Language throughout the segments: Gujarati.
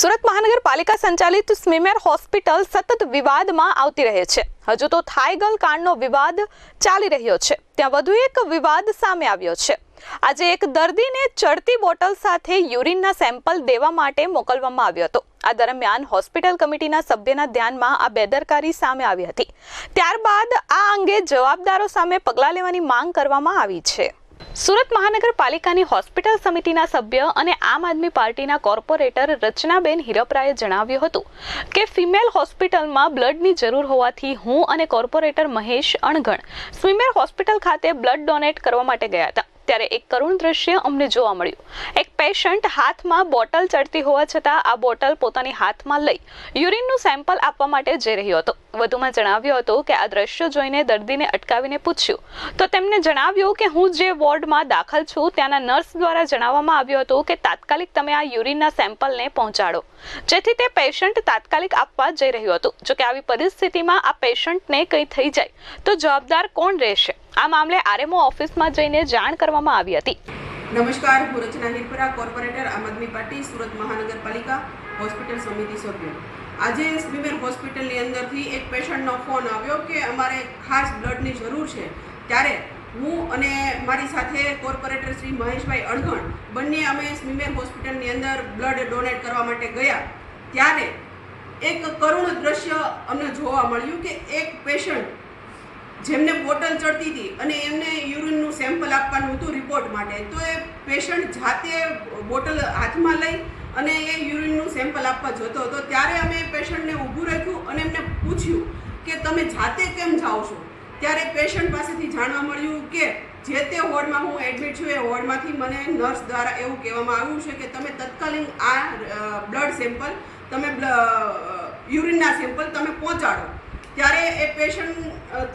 સુરત મહાનગરપાલિકા સંચાલિત સ્મીમેર હોસ્પિટલ સતત વિવાદમાં આવતી રહે છે. હજુ તો થાઈગલ કાંડનો વિવાદ ચાલી રહ્યો છે. ત્યાં વધુ એક વિવાદ સામે આવ્યો છે. આજે એક દર્દીને ચડતી બોટલ સાથે યુરિનના સેમ્પલ દેવા માટે મોકલવામાં આવ્યો હતો. આ દરમિયાન હોસ્પિટલ કમિટીના સભ્યના ધ્યાનમાં આ બેદરકારી સામે આવી હતી. ત્યારબાદ આ અંગે જવાબદારો સામે પગલાં લેવાની માંગ કરવામાં આવી છે. સુરત મહાનગરપાલિકાની હોસ્પિટલ સમિતિના સભ્ય અને આમ આદમી પાર્ટીના કોર્પોરેટર રચનાબેન હિરપરાએ જણાવ્યું હતું કે ફિમેલ હોસ્પિટલમાં બ્લડની જરૂર હોવાથી હું અને કોર્પોરેટર મહેશ અણગણ ફિમેલ હોસ્પિટલ ખાતે બ્લડ ડોનેટ કરવા માટે ગયા હતા. ત્યારે એક કરુણ દ્રશ્ય અમને જોવા મળ્યું. એક પેશન્ટ હાથમાં બોટલ ચડતી હોવા છતાં આ બોટલ પોતાની હાથમાં લઈ યુરિનનું સેમ્પલ આપવા માટે જઈ રહ્યો હતો. વધુમાં જણાવ્યું હતું કે આ દ્રશ્ય જોઈને દર્દીને અટકાવીને પૂછ્યું. તો તેમને જણાવ્યું કે હું જે વોર્ડમાં દાખલ છું ત્યાંના નર્સ દ્વારા જણાવવામાં આવ્યું હતું કે તાત્કાલિક તમે આ યુરિનના સેમ્પલને પહોંચાડો. જેથી તે પેશન્ટ તાત્કાલિક આપવા જઈ રહ્યું હતું. જોકે આવી પરિસ્થિતિમાં આ પેશન્ટને કંઈ થઈ જાય તો જવાબદાર કોણ રહેશે? આ મામલે આરએમઓ ઓફિસમાં જઈને જાણ કરવામાં આવી હતી. નમસ્કાર હું રચના હિરપરા કોર્પોરેટર આમ આદમી પાર્ટી સુરત મહાનગરપાલિકા હોસ્પિટલ સમિતિ સભ્ય. આજે સ્વીમેર હોસ્પિટલની અંદરથી એક પેશન્ટનો ફોન આવ્યો કે અમારે ખાસ બ્લડની જરૂર છે. ત્યારે હું અને મારી સાથે કોર્પોરેટર શ્રી મહેશભાઈ અણગણ બંને અમે સ્મીમેર હોસ્પિટલની અંદર બ્લડ ડોનેટ કરવા માટે ગયા. ત્યારે એક કરુણ દ્રશ્ય અમને જોવા મળ્યું કે એક પેશન્ટ જેમને બોટલ ચડતી હતી અને એમને યુરિનનું સેમ્પલ આપવાનું હતું રિપોર્ટ માટે, તો એ પેશન્ટ જાતે બોટલ હાથમાં લઈ અને એ યુરિનનું સેમ્પલ આપવા જતો હતો. ત્યારે અમે પેશન્ટને ઊભું રાખ્યું અને એમને પૂછ્યું કે તમે જાતે કેમ જાઓ છો? ત્યારે પેશન્ટ પાસેથી જાણવા મળ્યું કે જે તે વોર્ડમાં હું એડમિટ છું, એ વોર્ડમાંથી મને નર્સ દ્વારા એવું કહેવામાં આવ્યું છે કે તમે તત્કાલીન આ બ્લડ સેમ્પલ તમે યુરિનના સેમ્પલ તમે પહોંચાડો. ત્યારે એ પેશન્ટ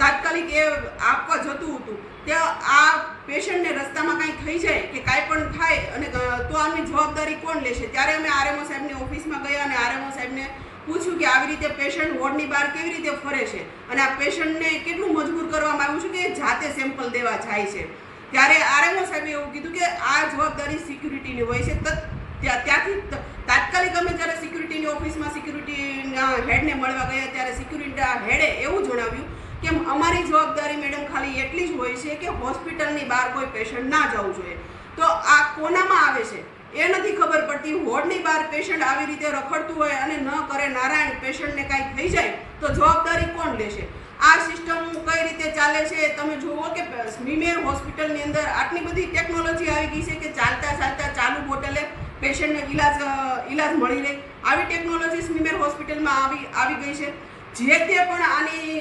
તાત્કાલિક એ આપવા જતું હતું. ત્યાં આ પેશન્ટને રસ્તામાં કાંઈ થઈ જાય કે કાંઈ પણ થાય અને તો આની જવાબદારી કોણ લેશે? ત્યારે અમે આરએમઓ સાહેબની ઓફિસમાં ગયા અને આરએમઓ સાહેબને પૂછ્યું કે આવી રીતે પેશન્ટ વોર્ડની બહાર કેવી રીતે ફરે છે? અને આ પેશન્ટને કેટલું મજબૂર કરવામાં આવ્યું છે કે જાતે સેમ્પલ દેવા જાય છે? ત્યારે આરએમઓ સાહેબે એવું કીધું કે આ જવાબદારી સિક્યુરિટીની હોય છે. ત્યાં, ત્યાંથી તાત્કાલિક અમે જ્યારે સિક્યુરિટીની ઓફિસમાં સિક્યુરિટીના હેડને મળવા ગયા સિક્યુરિટી હેડે એવું જણાવ્યું કે અમારી જવાબદારી મેડમ ખાલી એટલી જ હોય છે કે હોસ્પિટલની બહાર કોઈ પેશન્ટ ના જવું જોઈએ. તો આ કોનામાં આવે છે? એ નથી ખબર પડતી. હોડની બહાર પેશન્ટ આવી રીતે રખડતું હોય અને ન કરે નારાયણ પેશન્ટને કાંઈ થઈ જાય, તો જવાબદારી કોણ લેશે? આ સિસ્ટમ કઈ રીતે ચાલે છે? તમે જુઓ કે સ્મીમેર હોસ્પિટલની અંદર આટલી બધી ટેકનોલોજી આવી ગઈ છે કે ચાલતા ચાલતા ચાલુ બોટલે પેશન્ટને ઇલાજ ઇલાજ મળી રહે. આવી ટેકનોલોજી સ્મીમેર હોસ્પિટલમાં આવી આવી ગઈ છે. જે તે પણ આની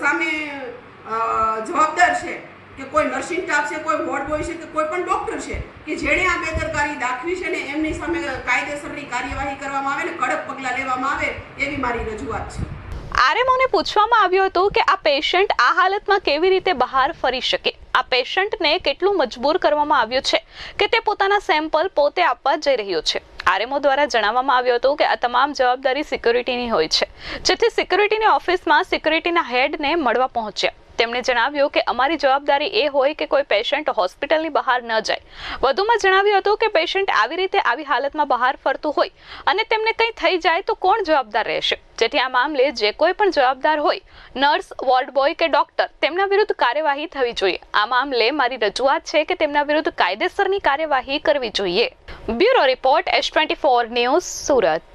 સામે જવાબદાર છે કે કોઈ નર્સિંગ સ્ટાફ છે, કોઈ વોર્ડ બોય છે કે કોઈ પણ ડૉક્ટર છે કે જેણે આ બેદરકારી દાખવી છે ને એમની સામે કાયદેસરની કાર્યવાહી કરવામાં આવે ને કડક પગલાં લેવામાં આવે એવી મારી રજૂઆત છે. આરએમઓને પૂછવામાં આવ્યું હતું કે આ પેશન્ટ આ હાલતમાં કેવી રીતે બહાર ફરી શકે? આ પેશન્ટને કેટલું મજબૂર કરવામાં આવ્યું છે કે તે પોતાના સેમ્પલ પોતે આપવા જઈ રહ્યો છે? આરએમઓ દ્વારા જણાવવામાં આવ્યું હતું કે આ તમામ જવાબદારી સિક્યુરિટીની હોય છે. જેથી સિક્યુરિટીની ઓફિસમાં સિક્યુરિટીના હેડને મળવા પહોંચ્યા. તેમણે જણાવ્યું કે અમારી જવાબદારી એ હોય કે કોઈ પેશન્ટ હોસ્પિટલની બહાર ન જાય. વધુમાં જણાવ્યું હતું કે પેશન્ટ આવી રીતે આવી હાલતમાં બહાર ફરતું હોય અને તેમને કંઈ થઈ જાય તો કોણ જવાબદાર રહેશે? જેથી આ મામલે જે કોઈ પણ જવાબદાર હોય નર્સ વોર્ડ બોય કે ડોક્ટર તેમના વિરુદ્ધ કાર્યવાહી થવી જોઈએ. આ મામલે મારી રજૂઆત છે કે તેમના વિરુદ્ધ કાયદેસરની કાર્યવાહી કરવી જોઈએ. Bureau report S twenty four news Surat.